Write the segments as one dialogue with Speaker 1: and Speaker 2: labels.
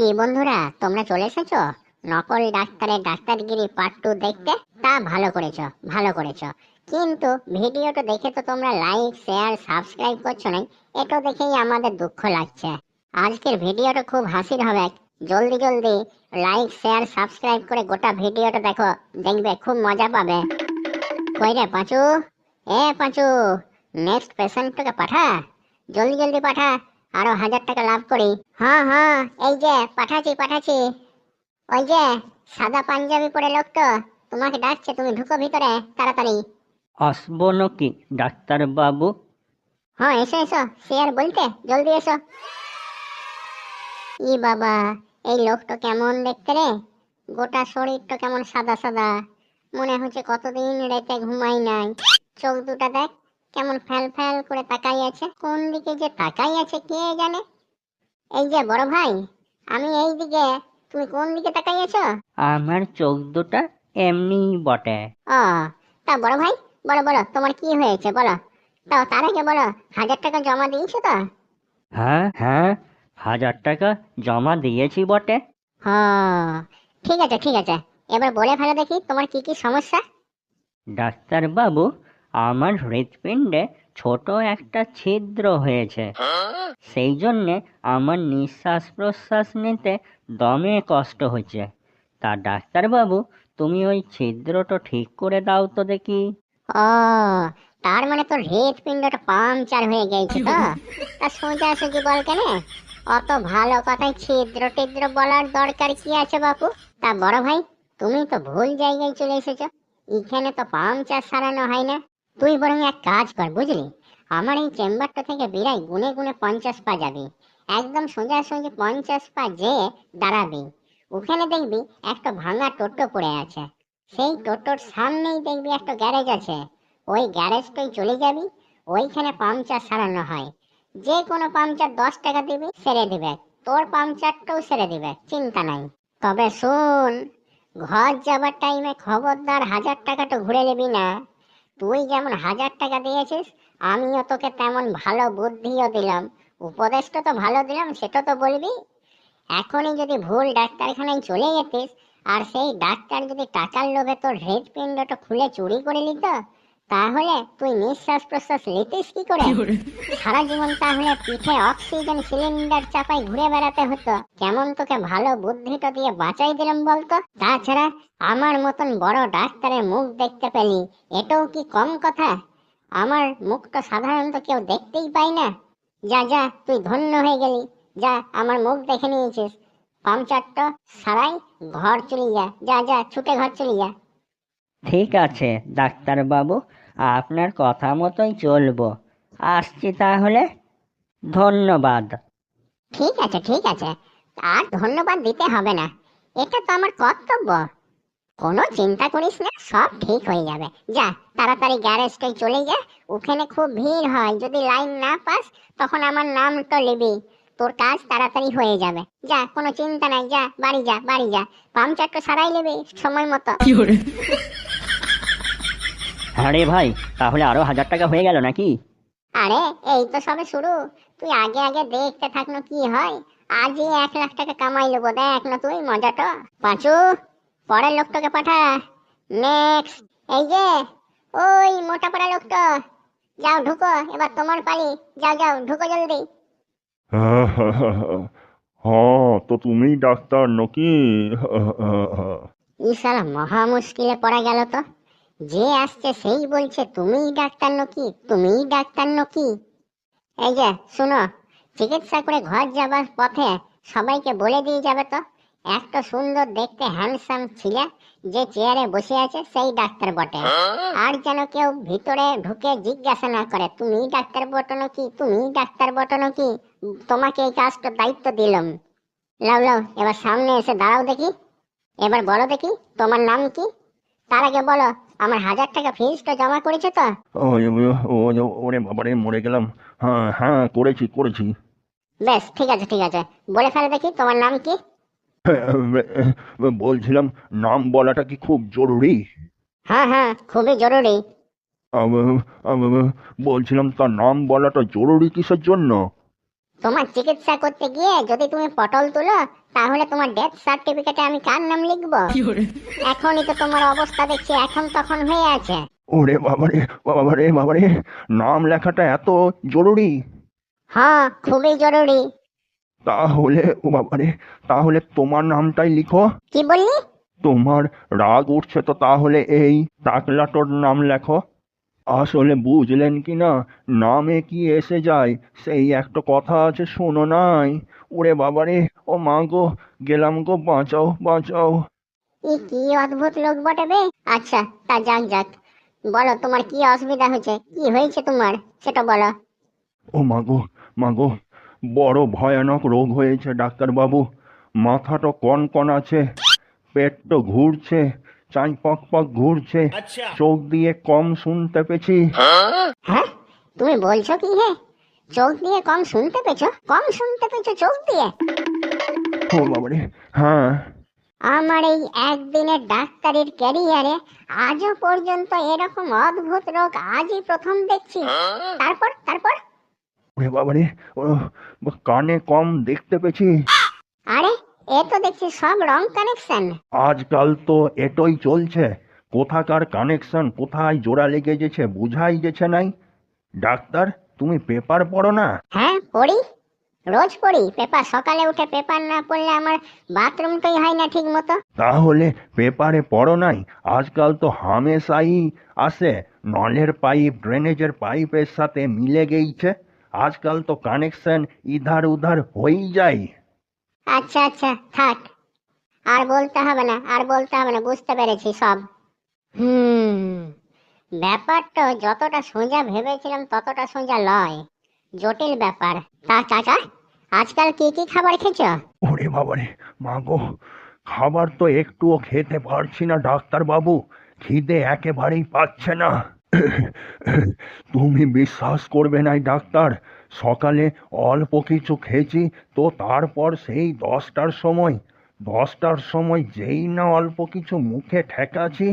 Speaker 1: কি বন্ধুরা, তোমরা চলে এসেছ? নকল ডাক্তারের ডাক্তারগিরি পার্ট টু দেখতে? তা ভালো করেছ ভালো করেছ। কিন্তু ভিডিওটা দেখে তো তোমরা লাইক শেয়ার সাবস্ক্রাইব করছ না এটা দেখেই আমাদের দুঃখ লাগছে। আজকের ভিডিওটা খুব হাসির হবে। জলদি জলদি লাইক শেয়ার সাবস্ক্রাইব করে গোটা ভিডিওটা দেখো, দেখবে খুব মজা পাবে। কই রে পাঁচু? এ পাঁচু নেক্সট পেশেন্টটাকে পাঠা। জলদি জলদি পাঠা। আরও হাজার টাকা লাভ করি। হ্যাঁ হ্যাঁ এই যে পাঠাচ্ছি পাঠাচ্ছি। ওই যে সাদা পাঞ্জাবি পরে লোক তো তোমাকে ডাকছে তুমি ঢুকো ভিতরে তাড়াতাড়ি।
Speaker 2: আসব নাকি ডাক্তার বাবু
Speaker 1: হ্যাঁ এসো এসো সে আর বলতে জলদি এসো। ই বাবা এই লোকটা কেমন দেখতে রে? গোটা শরীরটা কেমন সাদা সাদা। মনে হচ্ছে কতদিন রাতে ঘুমাই নাই। চোখ দুটা দেখ কেমন ফ্যাল ফ্যাল করে তাকাই আছে? কোন দিকে যে তাকাই আছে কে জানে? এই যে বড় ভাই আমি এই দিকে তুমি কোন দিকে তাকাই আছো
Speaker 2: আমার চোখ দুটা এমনি বটে।
Speaker 1: ও তা বড় ভাই বড় বলো তোমার কি হয়েছে বলো? তাও তার আগে বলো হাজার টাকা জমা দিয়েছ তো?
Speaker 2: হ্যাঁ হ্যাঁ হাজার টাকা জমা দিয়েছি বটে।
Speaker 1: হ্যাঁ ঠিক আছে ঠিক আছে। এবার বলে ফেলো দেখি তোমার কি কি সমস্যা।
Speaker 2: ডাক্তার বাবু আমার হৃৎপিণ্ডে ছোট একটা ছিদ্র হয়েছে। সেই জন্যে আমার নিঃশ্বাস প্রশ্বাস নিতে দমে কষ্ট হচ্ছে। তা ডাক্তার বাবু তুমি ওই ছিদ্রটা ঠিক করে দাও তো দেখি।
Speaker 1: ও, তার মানে তোর হৃদপিণ্ডটা পাংচার হয়ে গেছে তো? তা সোজা সুজি বল কেন, অত ভালো কথায় ছিদ্র টিদ্র বলার দরকার কি আছে বাপু? তা বড় ভাই, তুমি তো ভুল জায়গায় চলে এসেছ। এখানে তো পাংচার সারানো হয় না। তুই বরং এক কাজ কর, বুঝলি? আমার এই চেম্বারটা থেকে বিরাই গুনে গুনে পঞ্চাশ পা যাবি। একদম সোজা সোজা পঞ্চাশ পা যে দাঁড়াবি। ওখানে দেখবি একটা ভাঙা টোটো পড়ে আছে। সেই টোটোর সামনেই দেখবি একটা গ্যারেজ আছে। ওই গ্যারেজটাই চলে যাবি, ওইখানে পাংচার সারানো হয়। যে কোনো পাংচার দশ টাকা দিবি, সেরে দিবে। তোর পাংচারটাও সেরে দিবে, চিন্তা নাই। তবে শোন, ঘর যাবার টাইমে খবরদার হাজার টাকাটা ঘুরে নিবি না। তুই যেমন হাজার টাকা দিয়েছিস, আমিও তোকে তেমন ভালো বুদ্ধিও দিলাম। উপদেশটা তো ভালো দিলাম, সেটা তো বলবি। এখনই যদি ভুল ডাক্তারখানায় চলে যেতিস, আর সেই ডাক্তার যদি টাকার লোভে তোর হৃদপিণ্ডটা খুলে চুরি করে নিত তাহলে তুই নিঃশ্বাস প্রশ্বাস নিতিস কি করে? সারা জীবন তাহলে পিঠে অক্সিজেন সিলিন্ডার চাপাই ঘুরে বেড়াতে হতো। কেমন তোকে ভালো বুদ্ধিটা দিয়ে বাঁচাই দিলাম বলতো? তাছাড়া আমার মতন বড় ডাক্তারের মুখ দেখতে পেলি এটাও কি কম কথা? আমার মুখটা সাধারণত কেউ দেখতেই পাই না। যা যা তুই ধন্য হয়ে গেলি। যা আমার মুখ দেখে নিয়েছিস। পাংচারটা সারাই ঘর চলে যা। যা যা ছুটে ঘর চলে যা।
Speaker 2: ঠিক আছে ডাক্তার বাবু আপনার কথা মতোই চলবো। আসছি তাহলে। ধন্যবাদ।
Speaker 1: ঠিক আছে ঠিক আছে। আর ধন্যবাদ দিতে হবে না। এটা তো আমার কর্তব্য। কোনো চিন্তা করিস না সব ঠিক হয়ে যাবে। যা তাড়াতাড়ি গ্যারেজটাই চলে যা। ওখানে খুব ভিড় হয়। যদি লাইন না পাস তখন আমার নামটা নিবি তোর কাজ তাড়াতাড়ি হয়ে যাবে। যা কোনো চিন্তা নাই। যা বাড়ি যা বাড়ি যা। পাংচারটা সারাই নেবে সময় মতো।
Speaker 2: হ্যাঁ রে ভাই তাহলে আরও হাজার টাকা হয়ে গেল নাকি?
Speaker 1: আরে এই তো সবে শুরু। তুই আগে আগে দেখতে থাক না কি হয়। আজই এক লাখ টাকা কামাই নেব দেখ না তুই মজাটা। পাঁচু পরের লোকটাকে পাঠা। নেক্সট এই যে ওই মোটা পড়া লোকটা। যাও ঢুকো এবার তোমার পালি। যাও যাও ঢুকো জলদি।
Speaker 3: হ্যাঁ তো তুমি ডাক্তার নাকি?
Speaker 1: ই সালা মহা মুশকিলে পড়া গেল তো। যে আসছে সেই বলছে, তুমিই ডাক্তার নকি, তুমিই ডাক্তার নকি? এই যে, শুনো, চিকিৎসা করে ঘর যাবার পথে সবাইকে বলে দিয়ে যাবে তো। একটা সুন্দর দেখতে হ্যান্ডসাম ছেলে যে চেয়ারে বসে আছে, সেই ডাক্তার বটে। আর যেন কেউ ভিতরে ঢুকে জিজ্ঞাসা না করে তুমি ডাক্তার বটো নাকি তুমি ডাক্তার বটো নাকি? তোমাকে এই কাজটা দায়িত্ব দিলাম। লাও লাও, এবার সামনে এসে দাঁড়াও দেখি। এবার বলো দেখি, তোমার নাম কি? তার আগে বলো আমার হাজার টাকা ফিজটা জমা করেছ তো?
Speaker 3: ওরে বাবারে মরে গেলাম। হ্যাঁ হ্যাঁ করেছি করেছি।
Speaker 1: বেশ ঠিক আছে ঠিক আছে। বলে ফেলে দেখি তোমার নাম কি?
Speaker 3: বলছিলাম নাম বলাটা কি খুব জরুরি?
Speaker 1: হ্যাঁ হ্যাঁ খুবই জরুরি।
Speaker 3: বলছিলাম তার নাম বলাটা জরুরি কিসের জন্য?
Speaker 1: তোমার চিকিৎসা করতে গিয়ে যদি তুমি পটল তুলো তাহলে তোমার ডেথ সার্টিফিকেটে আমি কার নাম লিখব? এখনই তো তোমার অবস্থা দেখছি এখন তখন হয়ে আছে।
Speaker 3: ওরে বাবারে বাবারে বাবারে নাম লেখাটা এত জরুরি?
Speaker 1: হ্যাঁ খুবই জরুরি।
Speaker 3: তাহলে ও বাবারে তাহলে তোমার নামটাই লিখো।
Speaker 1: কি বললি?
Speaker 3: তোমার রাগ উঠছে তো তাহলে এই টাকলাটোর নাম লেখো। আসলে বুঝলেন কি না নামে কি এসে যায়? সেই একটা কথা আছে শোনো নাই। ওরে বাবারে ও মা গো গেলাম গো বাঁচাও বাঁচাও।
Speaker 1: ই কি অদ্ভুত লোক বটে বে? আচ্ছা তা যাক যাক। বলো তোমার কি অসুবিধা হয়েছে? কি হয়েছে তোমার? সেটা বলো।
Speaker 3: ও মা গো মা গো বড় ভয়ানক রোগ হয়েছে ডাক্তারবাবু। মাথাটা কন কন আছে পেটটা ঘুরছে। চাই পক পক ঘুরছে। চোখ দিয়ে কম শুনতে পেছি
Speaker 1: হ্যাঁ? তুমি বলছো কি হে? চোখ দিয়ে কম শুনতে পেছো কম শুনতে পেছো চোখ দিয়ে?
Speaker 3: ও বাবারে হ্যাঁ।
Speaker 1: আমার এই একদিনের ডাক্তারির ক্যারিয়ারে আজও পর্যন্ত এরকম অদ্ভুত রোগ আজই প্রথম দেখছি। তারপর তারপর?
Speaker 3: ওরে বাবারে ও কানে কম দেখতে পেছি
Speaker 1: আরে এ তো দেখছি সব রং কানেকশন।
Speaker 3: আজকাল তো এটাই চলছে। কোথাকার কানেকশন কোথায় জোড়া লেগে গেছে বুঝাই গেছে নাই। ডাক্তার তুমি পেপার পড়ো না?
Speaker 1: হ্যাঁ পড়ি। রোজ পড়ি। পেপার সকালে উঠে পেপার না পড়লে আমার বাথরুমটাই হয় না ঠিক মতো।
Speaker 3: তাহলে পেপারে পড়ো নাই। আজকাল তো হামেশাই আসে নলের পাইপ ড্রেনেজের পাইপের সাথে মিলে গেইছে। আজকাল তো কানেকশন ইধার উধার হয়েই যায়।
Speaker 1: আচ্ছা আচ্ছা থাক। আর বলতে হবে না আর বলতে হবে না বুঝতে পেরেছি সব। হুম ব্যাপারটা যতটা সোজা ভেবেছিলাম ততটা সোজা লয়। জটিল ব্যাপার। তা চাচা আজকাল কি কি খাবার খেয়েছ?
Speaker 3: ওরে বাবারে মা গো খাবার তো একটুও খেতে পারছি না ডাক্তার বাবু খিদে একেবারেই পাচ্ছে না। তুমি বিশ্বাস করবে না ডাক্তার সকালে অল্প কিছু খেয়েছি, তো তারপর সেই দশটার সময় দশটার সময় যেই না অল্প কিছু মুখে ঠেকাছি,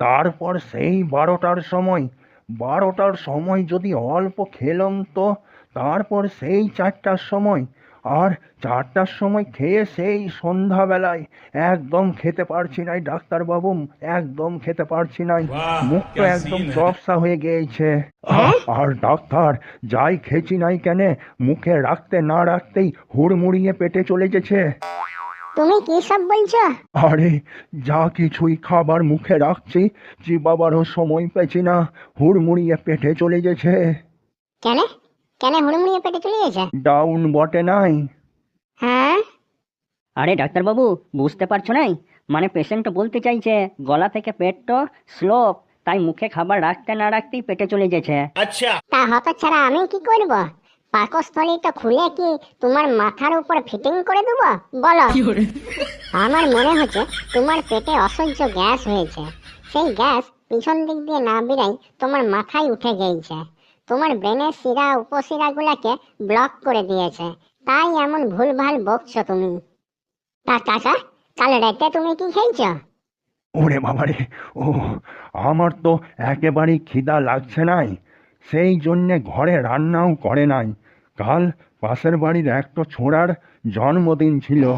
Speaker 3: তারপর সেই বারোটার সময় বারোটার সময় যদি অল্প খেলাম তো, তারপর সেই চারটার সময় আর চারটার সময় খেয়ে সেই সন্ধ্যাবেলায় একদম খেতে পারছি নাই ডাক্তারবাবু একদম খেতে পারছি নাই। মুখটা একদম চপসা হয়ে গিয়েছে। আর ডাক্তার যাই খেয়েছি নাই কেন মুখে রাখতে না রাখতেই হুড়মুড়িয়ে পেটে চলে গেছে।
Speaker 1: তুমি কি সব বলছো?
Speaker 3: আরে যা কিছুই খাবার মুখে রাখছি চিবাবারও সময় পেছি না হুড়মুড়িয়ে পেটে চলে গেছে।
Speaker 1: কেন? কেন হুড়মুড়িয়ে পেটে চলে গেছে?
Speaker 3: ডাউন বটে নাই।
Speaker 1: হ্যাঁ?
Speaker 2: আরে ডাক্তারবাবু বুঝতে পারছ নাই? মানে পেশেন্ট বলতে চাইছে গলা থেকে পেটটা স্লোপ তাই মুখে খাবার রাখতে না রাখতেই পেটে চলে গেছে। আচ্ছা।
Speaker 1: তা হত ছাড়া আমি কি করব? পাকস্থলীটা খুলে কি তোমার মাথার উপর ফিটিং করে দেবো? বলো। আমার মনে হচ্ছে তোমার পেটে অসহ্য গ্যাস হয়েছে। সেই গ্যাস পিছন দিক দিয়ে না বেরাই তোমার মাথায় উঠে গিয়েছে তোমার ব্রেনের শিরা উপশিরাগুলোকে ব্লক করে দিয়েছে। তাই এমন ভুলভাল বকছো তুমি। তা কাকা কাল রাতে তুমি কি খেয়েছো
Speaker 3: ওরে বাবারে ও, আমার তো একেবারেই খিদা লাগছে নাই। সেই জন্যে ঘরে রান্নাও করে নাই। কাল পাশের বাড়ির একটা ছোঁড়ার জন্মদিন ছিল।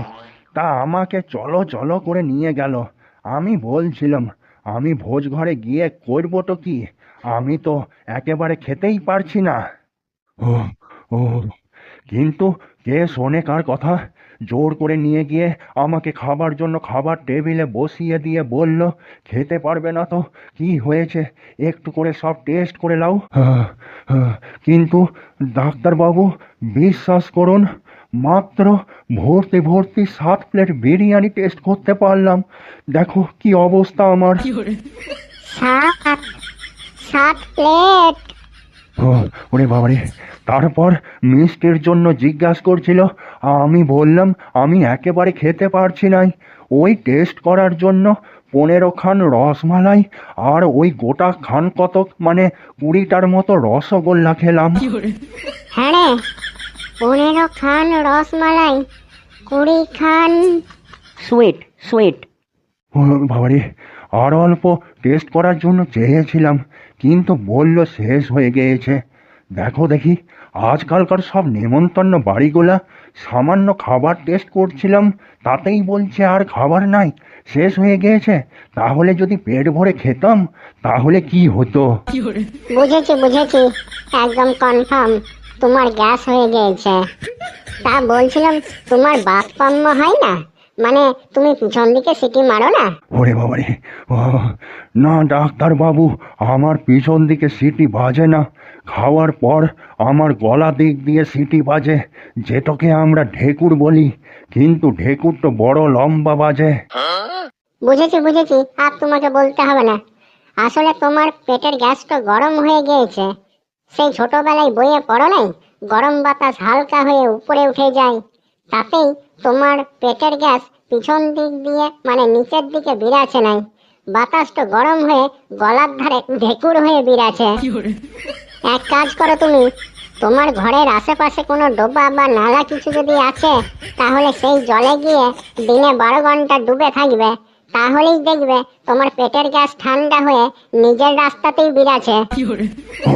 Speaker 3: তা আমাকে চলো চলো করে নিয়ে গেল। আমি বলছিলাম, আমি ভোজ ঘরে গিয়ে করব তো কি? আমি তো একেবারে খেতেই পারছি না। ও ও কিন্তু কে শোনে কার কথা। জোর করে নিয়ে গিয়ে আমাকে খাবার জন্য খাবার টেবিলে বসিয়ে দিয়ে বলল খেতে পারবে না তো কি হয়েছে? একটু করে সব টেস্ট করে নাও। আহ, কিন্তু ডাক্তারবাবু বিশ্বাস করুন মাত্র ভর্তি ভর্তি সাত প্লেট বিরিয়ানি টেস্ট করতে পারলাম। দেখো কি অবস্থা আমার।
Speaker 1: সাত প্লেট।
Speaker 3: ও, ওরে বাবারে তারপর মিষ্টির জন্য জিজ্ঞাসা করছিল আমি বললাম আমি একেবারে খেতে পারছি নাই। ওই টেস্ট করার জন্য পনেরো খান রসমালাই আর ওই গোটা খান কতক মানে কুড়িটার মতো রসগোল্লা খেলাম।
Speaker 1: হ্যাঁ রে পনেরো খান রসমালাই কুড়ি খান।
Speaker 2: সুইট সুইট
Speaker 3: বাবারে আর অল্প টেস্ট করার জন্য চেয়েছিলাম। কিন্তু বলল শেষ হয়ে গিয়েছে। দেখো দেখি, আজকালকার সব নেমন্তন্ন বাড়িগুলা সামান্য খাবার টেস্ট করছিলাম, তাতেই বলছে আর খাবার নাই, শেষ হয়ে গিয়েছে। তাহলে যদি পেট ভরে খেতাম, তাহলে কি হতো?
Speaker 1: বুঝেছি বুঝেছি, একদম কনফার্ম তোমার গ্যাস হয়ে গিয়েছে। তা বলছিলাম, তোমার বাতকম্য হয় না? মানে তুমি পিছন দিকে সিটি মারো না?
Speaker 3: ওরে বাবারে ও, না ডাক্তার বাবু আমার পিছন দিকে সিটি বাজে না। খাওয়ার পর আমার গলা দিক দিয়ে সিটি বাজে যেটাকে আমরা ঢেকুর বলি। কিন্তু ঢেকুর তো বড় লম্বা বাজে।
Speaker 1: বুঝেছি বুঝেছি আর তোমাকে বলতে হবে না। আসলে তোমার পেটের গ্যাসটা গরম হয়ে গিয়েছে। সেই ছোটবেলায় বইয়ে পড়ো নাই? গরম বাতাস হালকা হয়ে উপরে উঠে যায়। তাতেই তোমার পেটের গ্যাস পিছন দিক দিয়ে মানে নিচের দিকে বিরাছে নাই। বাতাস তো গরম হয়ে গলার ধারে ঢেকুর হয়ে বিরাছে। এক কাজ করো তুমি তোমার ঘরের আশেপাশে কোনো ডোবা বা নালা কিছু যদি আছে তাহলে সেই জলে গিয়ে দিনে বারো ঘণ্টা ডুবে থাকবে। তাহলেই দেখবে তোমার পেটের গ্যাস ঠান্ডা হয়ে নিজের রাস্তাতেই বিরাছে
Speaker 3: ও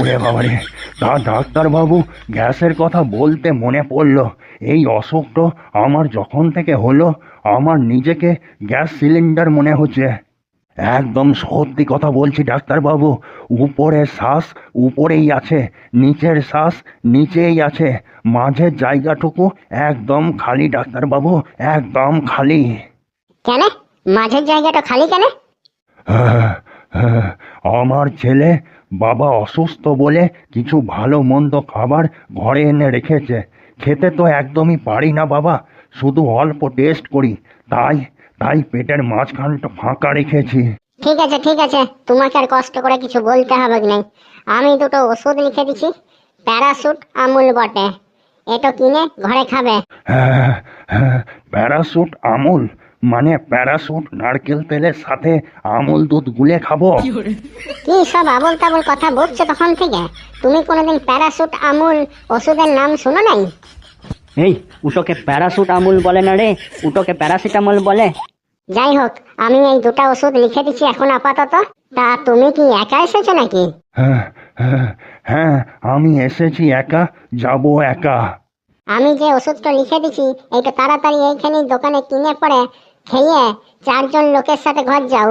Speaker 3: ওরে বাবারে। তা ডাক্তার বাবু গ্যাসের কথা বলতে মনে পড়ল। এই অসুখটা আমার যখন থেকে হলো আমার নিজেকে গ্যাস সিলিন্ডার মনে হচ্ছে। একদম সত্যি কথা বলছি ডাক্তারবাবু উপরের শ্বাস উপরেই আছে নিচের শ্বাস নিচেই আছে। মাঝের জায়গাটুকু একদম খালি ডাক্তারবাবু একদম খালি।
Speaker 1: কেন? মাঝের জায়গাটা খালি কেন?
Speaker 3: হ্যাঁ, হ্যাঁ, আমার ছেলে বাবা অসুস্থ বলে কিছু ভালো মন্দ খাবার ঘরে এনে রেখেছে। খেতে তো একদমই পারি না বাবা শুধু অল্প টেস্ট করি। তাই তাই পেটের মাঝখানটা ফাঁকা রেখেছি।
Speaker 1: ঠিক আছে ঠিক আছে। তোমাকে আর কষ্ট করে কিছু বলতে হবে না আমি দুটো ওষুধ লিখে দিচ্ছি প্যারাসুট আমুল বটে। এটা কিনে ঘরে খাবে।
Speaker 3: হ্যাঁ হ্যাঁ প্যারাসুট আমুল। মানে প্যারাসুট নারকেল তেলের সাথে আমুল দুধ গুলে খাব।
Speaker 1: কি সব আবল তাবল কথা বলছো তখন থেকে? তুমি কোনোদিন প্যারাসুট আমুল ওষুধের নাম শোনো নাই?
Speaker 2: এই উটোকে প্যারাসুট আমুল বলে না রে উটোকে প্যারাসিটামল বলে।
Speaker 1: যাই হোক আমি এই দুটো ওষুধ লিখে দিচ্ছি এখন আপাতত। তা তুমি কি একা এসেছ নাকি?
Speaker 3: হ্যাঁ হ্যাঁ হ্যাঁ আমি এসেছি একা যাব একা।
Speaker 1: আমি যে ওষুধটা লিখে দিচ্ছি এইটা তাড়াতাড়ি এইখানে দোকানে কিনে পড়ে খেয়ে চারজন লোকের সাথে ঘর যাও।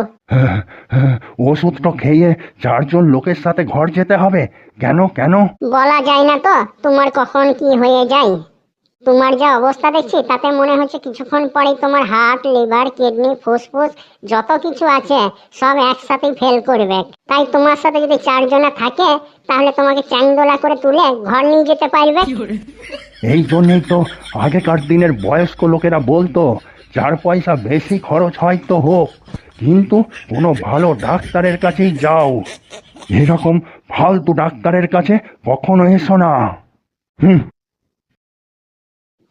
Speaker 3: ওষুধটা খেয়ে চারজন লোকের সাথে ঘর যেতে হবে? কেন কেন?
Speaker 1: বলা যায় না তো তোমার কখন কি হয়ে যায়। তোমার যা অবস্থা দেখছি তাতে মনে হচ্ছে কিছুক্ষণ পরেই তোমার হার্ট লিভার কিডনি ফুসফুস যত কিছু আছে সব একসাথেই ফেল করবে। তাই তোমার সাথে যদি চারজনা থাকে তাহলে তোমাকে চ্যাংদোলা করে তুলে ঘর নিয়ে যেতে পারবে।
Speaker 3: এই জন্যই তো আগেকার দিনের বয়স্ক লোকেরা বলতো চার পয়সা বেশি খরচ হয় তো হোক, কিন্তু কোনো ভালো ডাক্তারের কাছেই যাও। এরকম ফালতু ডাক্তারের কাছে কখনো এসো না। হুম।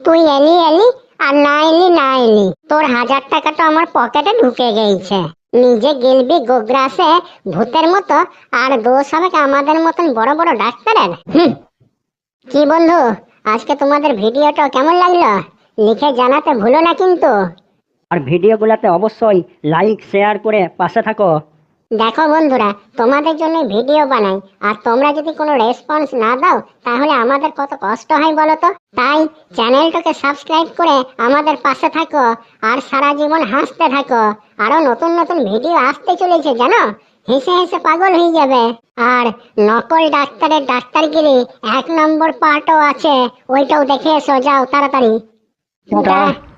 Speaker 1: তুই এলি এলি, আর না এলি না এলি। তোর হাজার টাকা তো আমার পকেটে ঢুকে গেছে নিজে গেলবি গোগ্রাসে, ভূতের মতো, আর দোষ হবে আমাদের মতন বড় বড় ডাক্তারের? হুম। কি বন্ধু, আজকে তোমাদের ভিডিওটা কেমন লাগল? লিখে জানাতে ভুলো না কিন্তু।
Speaker 2: আর ভিডিওগুলোতে অবশ্যই লাইক শেয়ার করে পাশে থাকো।
Speaker 1: দেখো বন্ধুরা তোমাদের জন্য ভিডিও বানাই। আর তোমরা যদি কোনো রেসপন্স না দাও তাহলে আমাদের কত কষ্ট হয় বলো তো? তাই চ্যানেলটাকে সাবস্ক্রাইব করে আমাদের পাশে থাকো। আর সারা জীবন হাসতে থাকো। আরও নতুন নতুন ভিডিও আসতে চলেছে জানো? হেসে হেসে পাগল হয়ে যাবে। আর নকল ডাক্তারের ডাক্তারগিরি এক নম্বর পার্টও আছে। ওইটাও দেখে এসো যাও তাড়াতাড়ি।
Speaker 2: টাটা।
Speaker 1: টা-